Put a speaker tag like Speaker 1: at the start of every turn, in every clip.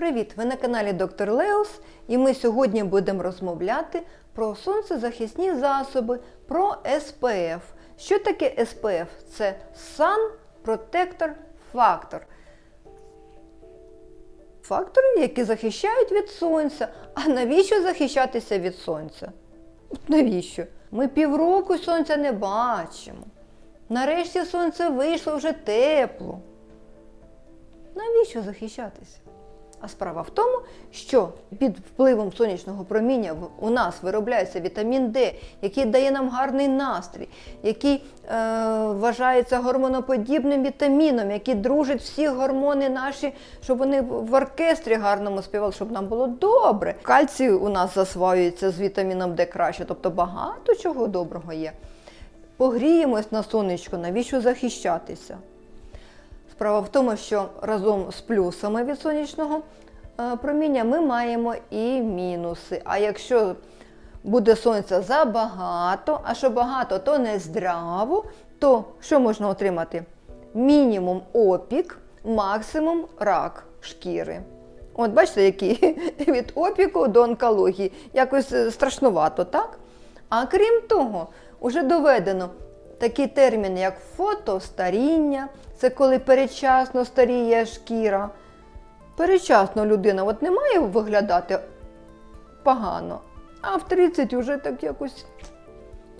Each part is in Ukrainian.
Speaker 1: Привіт! Ви на каналі Доктор Леус і ми сьогодні будемо розмовляти про сонцезахисні засоби, про SPF. Що таке SPF? Це Sun Protector Factor. Фактори, які захищають від сонця. А навіщо захищатися від сонця? Навіщо? Ми півроку сонця не бачимо. Нарешті сонце вийшло вже тепло. Навіщо захищатися? А справа в тому, що під впливом сонячного проміння у нас виробляється вітамін Д, який дає нам гарний настрій, який е, вважається гормоноподібним вітаміном, який дружить всі гормони наші, щоб вони в оркестрі гарному співали, щоб нам було добре. Кальцій у нас засвоюється з вітаміном Д краще, тобто багато чого доброго є. Погріємось на сонечко, навіщо захищатися? Справа в тому, що разом з плюсами від сонячного е, проміння ми маємо і мінуси. А якщо буде сонця забагато, а що багато, то не здраво, то що можна отримати? Мінімум опік, максимум рак шкіри. От бачите, який від опіку до онкології. Якось е, страшнувато, так? А крім того, уже доведено такий термін, як фотостаріння, це коли передчасно старіє шкіра. Передчасно людина от не має виглядати погано, а в 30 вже так якось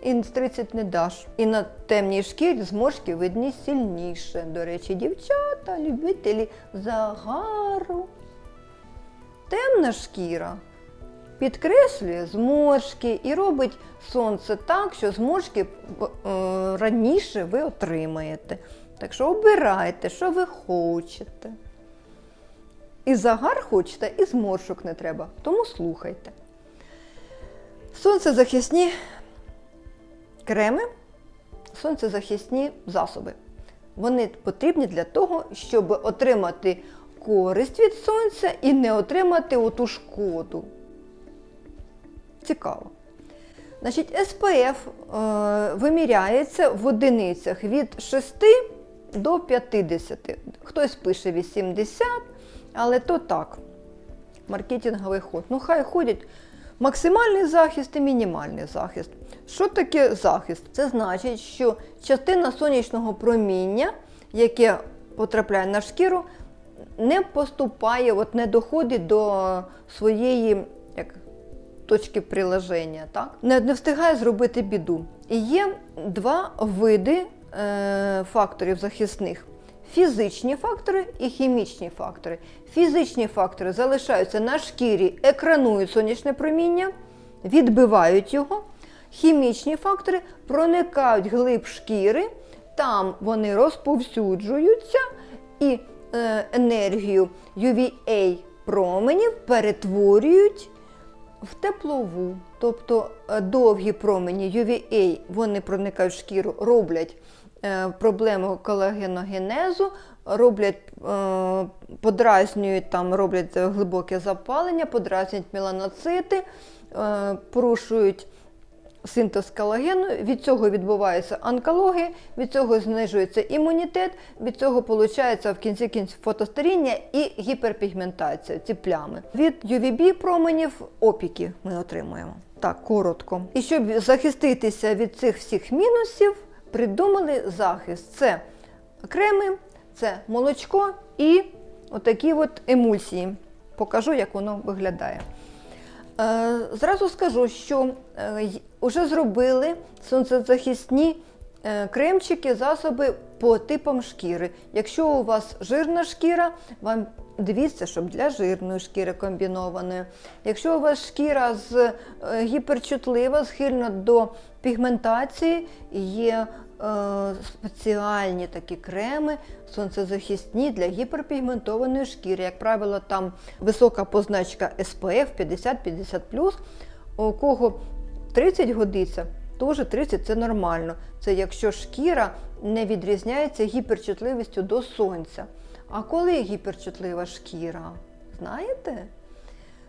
Speaker 1: і з 30 не даш. І на темній шкірі зморшки видні сильніше. До речі, дівчата, любителі загару. Темна шкіра підкреслює зморшки і робить сонце так, що зморшки е, раніше ви отримаєте. Так що обирайте, що ви хочете. І загар хочете, і зморшок не треба. Тому слухайте. Сонцезахисні креми, сонцезахисні засоби. Вони потрібні для того, щоб отримати користь від сонця і не отримати оту шкоду. Цікаво. Значить, SPF е, виміряється в одиницях від 6 до 50. Хтось пише 80, але то так. Маркетинговий ход. Ну, хай ходять максимальний захист і мінімальний захист. Що таке захист? Це значить, що частина сонячного проміння, яке потрапляє на шкіру, не поступає, от не доходить до своєї точки приложення, так? Не, не встигає зробити біду. І є два види е, факторів захисних. Фізичні фактори і хімічні фактори. Фізичні фактори залишаються на шкірі, екранують сонячне проміння, відбивають його. Хімічні фактори проникають глиб шкіри, там вони розповсюджуються і е, енергію UVA променів перетворюють в теплову. Тобто е, довгі промені UVA вони проникають в шкіру, роблять е, проблему колагеногенезу, роблять, е, подразнюють там, роблять глибоке запалення, подразнюють меланоцити, порушують синтез колагену, від цього відбувається онкологія, від цього знижується імунітет, від цього виходить в кінці кінців фотостаріння і гіперпігментація, ці плями. Від UVB променів опіки ми отримуємо. Так, коротко. І щоб захиститися від цих всіх мінусів, придумали захист. Це креми, це молочко і отакі от емульсії. Покажу, як воно виглядає. Е, Зразу скажу, що вже зробили сонцезахисні е, кремчики, засоби по типам шкіри. Якщо у вас жирна шкіра, вам дивіться, щоб для жирної шкіри комбінованої. Якщо у вас шкіра з е, гіперчутлива, схильна до пігментації, є е, спеціальні такі креми сонцезахисні для гіперпігментованої шкіри. Як правило, там висока позначка SPF 50-50+. У кого 30 годиться, теж 30 це нормально. Це якщо шкіра не відрізняється гіперчутливістю до сонця. А коли гіперчутлива шкіра? Знаєте?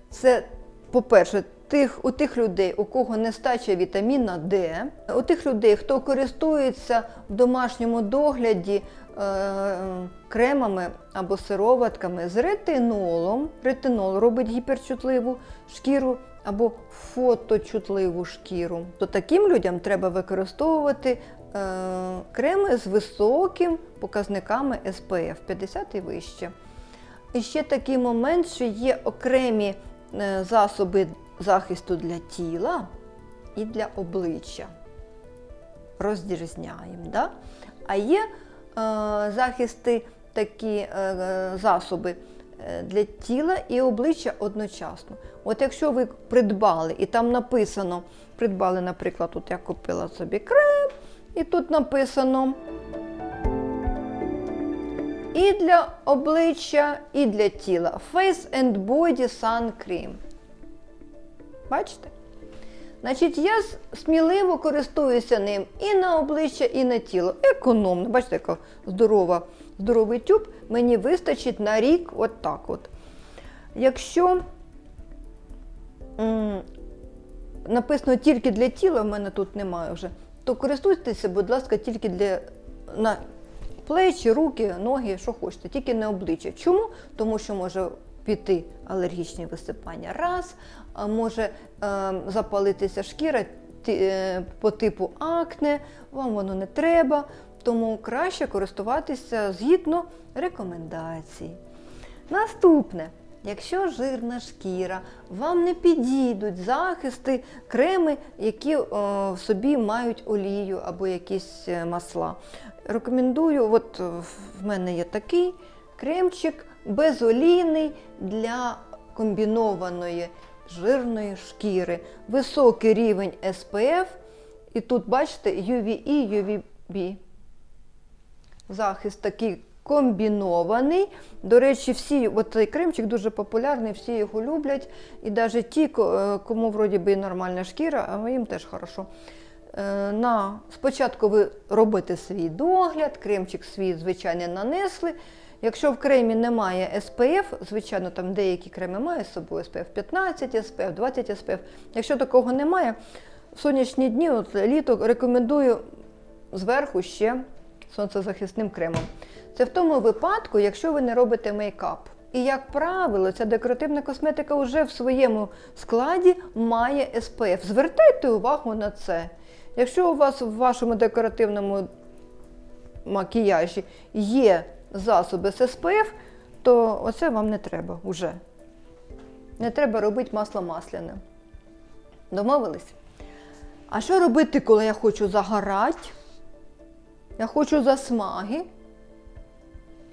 Speaker 1: Це, по-перше, тих, у тих людей, у кого нестача вітаміна Д, у тих людей, хто користується в домашньому догляді е, кремами або сироватками з ретинолом. Ретинол робить гіперчутливу шкіру або фоточутливу шкіру. То таким людям треба використовувати е, креми з високим показниками SPF 50 і вище. І ще такий момент, що є окремі е, засоби захисту для тіла і для обличчя. Розрізняємо. Да? А є е, захисти такі е, засоби е, для тіла і обличчя одночасно. От якщо ви придбали, і там написано, придбали, наприклад, тут я купила собі крем, і тут написано і для обличчя, і для тіла. Face and Body Sun Cream. Бачите? Значить, я сміливо користуюся ним і на обличчя, і на тіло. Економно. Бачите, яка здорова, здоровий тюб. Мені вистачить на рік от от. Якщо м, написано тільки для тіла, в мене тут немає вже, то користуйтеся, будь ласка, тільки для на плечі, руки, ноги, що хочете, тільки не обличчя. Чому? Тому що може піти алергічні висипання раз, може е, запалитися шкіра е, по типу акне, вам воно не треба, тому краще користуватися згідно рекомендацій. Наступне. Якщо жирна шкіра, вам не підійдуть захисти, креми, які е, в собі мають олію або якісь масла. Рекомендую, от в мене є такий кремчик безолійний для комбінованої жирної шкіри. Високий рівень SPF. І тут, бачите, UVE, UVB захист такий комбінований. До речі, всі, от цей кремчик дуже популярний, всі його люблять. І навіть ті, е, кому вроді би нормальна шкіра, а їм теж хорошо. Е, На, спочатку ви робите свій догляд, кремчик свій, звичайно, нанесли. Якщо в кремі немає SPF, звичайно, там деякі креми мають з собою SPF 15, SPF 20 SPF. Якщо такого немає, в сонячні дні, от літо рекомендую зверху ще сонцезахисним кремом. Це в тому випадку, якщо ви не робите мейкап. І, як правило, ця декоративна косметика вже в своєму складі має SPF. Звертайте увагу на це. Якщо у вас в вашому декоративному макіяжі є засоби з SPF, то оце вам не треба вже. Не треба робити масло масляне. Домовились? А що робити, коли я хочу загорати? Я хочу засмаги.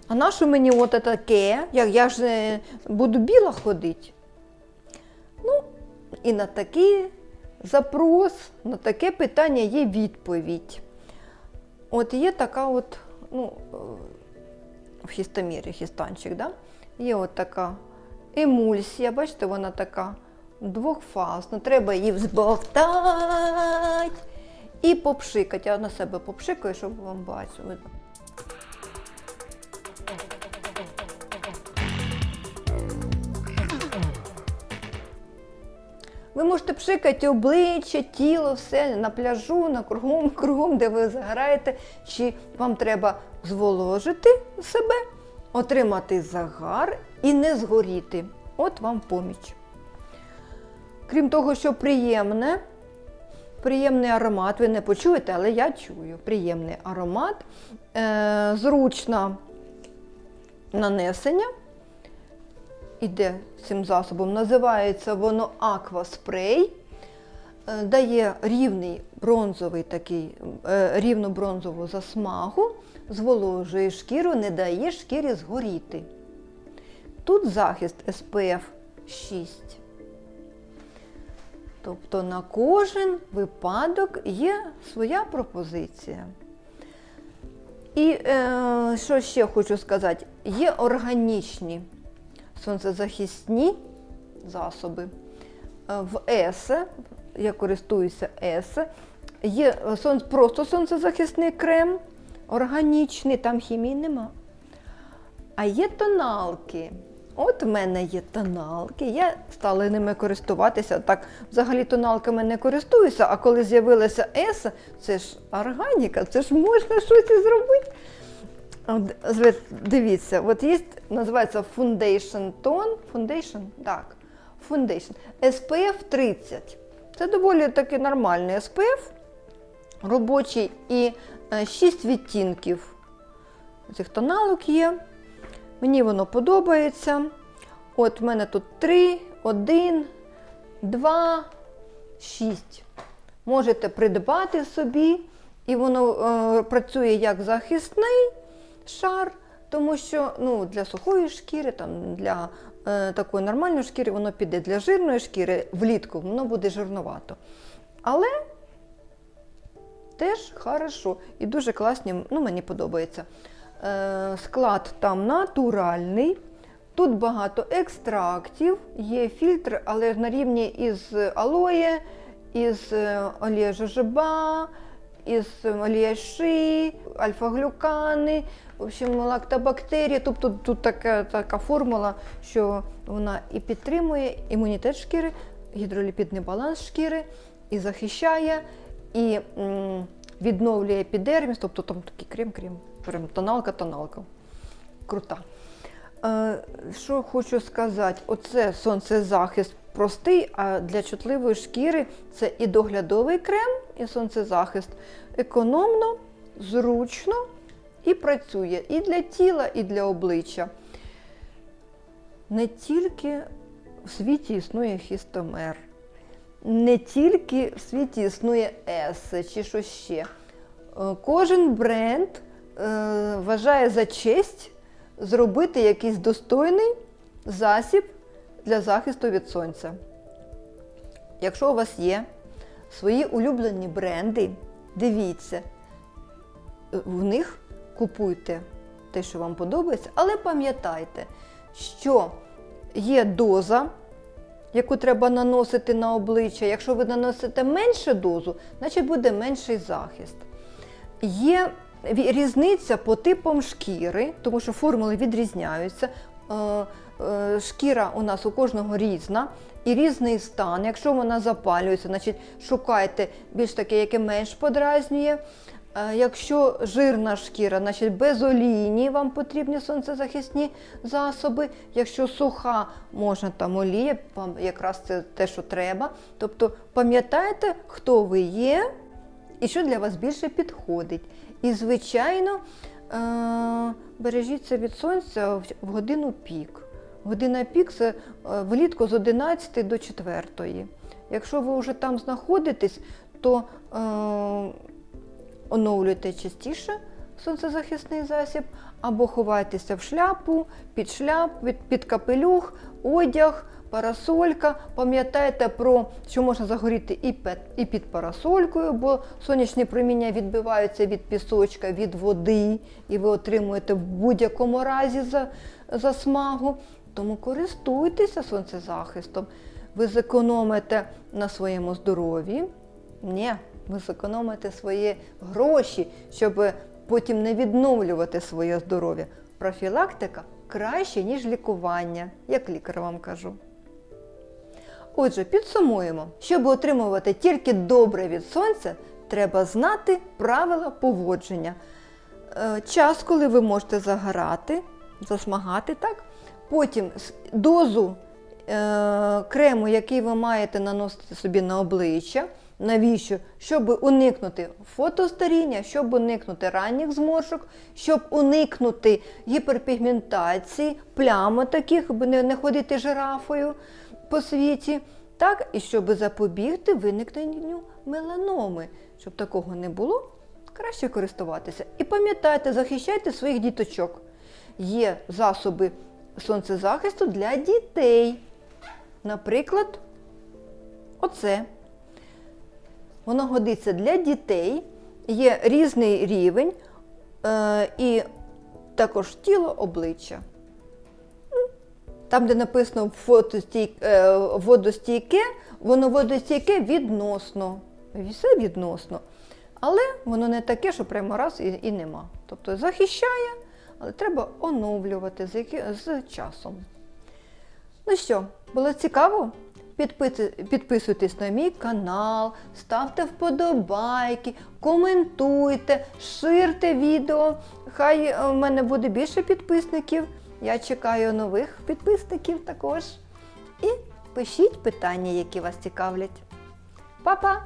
Speaker 1: А на що мені от таке? Я, я ж е, буду біла ходити. Ну, і на такий запрос, на таке питання є відповідь. От є така от, ну, е, в хістомірі хістанчик, да? є от така емульсія, бачите, вона така двохфазна. Треба її взбовтати і попшикати. Я на себе попшикаю, щоб вам бачити. Ви можете пшикати обличчя, тіло, все на пляжу, на кругом, кругом, де ви загораєте, чи вам треба зволожити себе, отримати загар і не згоріти. От вам поміч. Крім того, що приємне, приємний аромат, ви не почуєте, але я чую. Приємний аромат, е, зручно нанесення іде цим засобом. Називається воно акваспрей. Дає рівний бронзовий такий, е, рівну бронзову засмагу, зволожує шкіру, не дає шкірі згоріти. Тут захист SPF 6. Тобто на кожен випадок є своя пропозиція. І е, що ще хочу сказати, є органічні сонцезахисні засоби. Е, В ЕСЕ, я користуюся ЕСЕ, є сон, просто сонцезахисний крем, органічний, там хімії нема. А є тоналки. От в мене є тоналки, я стала ними користуватися. Так, взагалі тоналками не користуюся, а коли з'явилася ЕСА, це ж органіка, це ж можна щось зробити. Дивіться, от є, називається Foundation Tone. Foundation? Так. Foundation. SPF 30. Це доволі таки нормальний SPF, робочий і 6 відтінків цих тоналок є. Мені воно подобається. От в мене тут 3, 1, 2, 6. Можете придбати собі, і воно е, працює як захисний шар, тому що ну, для сухої шкіри, там, для е, такої нормальної шкіри воно піде для жирної шкіри влітку, воно буде жирновато. Але теж хорошо і дуже класні, ну мені подобається. Е, склад там натуральний. Тут багато екстрактів, є фільтр, але на рівні із алоє, із е, олія жожоба, із олія ши, альфа-глюкани, в общем, лактобактерії. Тобто тут така, така формула, що вона і підтримує імунітет шкіри, гідроліпідний баланс шкіри, і захищає, і м, відновлює епідерміс, тобто там такий крем-крем, прям тоналка-тоналка. Крута. Е, Що хочу сказати, оце сонцезахист простий, а для чутливої шкіри це і доглядовий крем, і сонцезахист економно, зручно і працює і для тіла, і для обличчя. Не тільки в світі існує хістомер, не тільки в світі існує есе чи що ще. Е, Кожен бренд е, вважає за честь зробити якийсь достойний засіб для захисту від сонця. Якщо у вас є свої улюблені бренди, дивіться, в них купуйте те, що вам подобається, але пам'ятайте, що є доза, яку треба наносити на обличчя. Якщо ви наносите меншу дозу, значить буде менший захист. Є різниця по типам шкіри, тому що формули відрізняються. Е, е, Шкіра у нас у кожного різна і різний стан. Якщо вона запалюється, значить шукайте більш таке, яке менш подразнює. Якщо жирна шкіра, значить безолійні вам потрібні сонцезахисні засоби. Якщо суха, можна там олія, вам якраз це те, що треба. Тобто пам'ятайте, хто ви є, і що для вас більше підходить. І, звичайно, е- бережіться від сонця в- в годину пік. Година пік це е, влітку з 11 до 4. Якщо ви вже там знаходитесь, то е- оновлюйте частіше сонцезахисний засіб, або ховайтеся в шляпу, під шляп, під, капелюх, одяг, парасолька. Пам'ятайте про що можна загоріти і під, і під парасолькою, бо сонячні проміння відбиваються від пісочка, від води, і ви отримуєте в будь-якому разі за, засмагу. Тому користуйтеся сонцезахистом. Ви зекономите на своєму здоров'ї. Ні, ви зекономите свої гроші, щоб потім не відновлювати своє здоров'я. Профілактика краще, ніж лікування, як лікар вам кажу. Отже, підсумуємо, щоб отримувати тільки добре від сонця, треба знати правила поводження. Е, Час, коли ви можете загорати, засмагати, так? Потім дозу е, крему, який ви маєте наносити собі на обличчя. Навіщо? Щоб уникнути фотостаріння, щоб уникнути ранніх зморшок, щоб уникнути гіперпігментації, плям таких, не ходити жирафою по світі. Так, і щоб запобігти виникненню меланоми. Щоб такого не було, краще користуватися. І пам'ятайте, захищайте своїх діточок. Є засоби сонцезахисту для дітей. Наприклад, оце. Воно годиться для дітей, є різний рівень е, і також тіло, обличчя. Ну, Там, де написано е, водостійке, воно водостійке відносно. Все відносно. Але воно не таке, що прямо раз і, і нема. Тобто захищає, але треба оновлювати з, з часом. Ну що, було цікаво? Підписуйтесь на мій канал, ставте вподобайки, коментуйте, ширте відео. Хай е, в мене буде більше підписників. Я чекаю нових підписників також. І пишіть питання, які вас цікавлять. Па-па!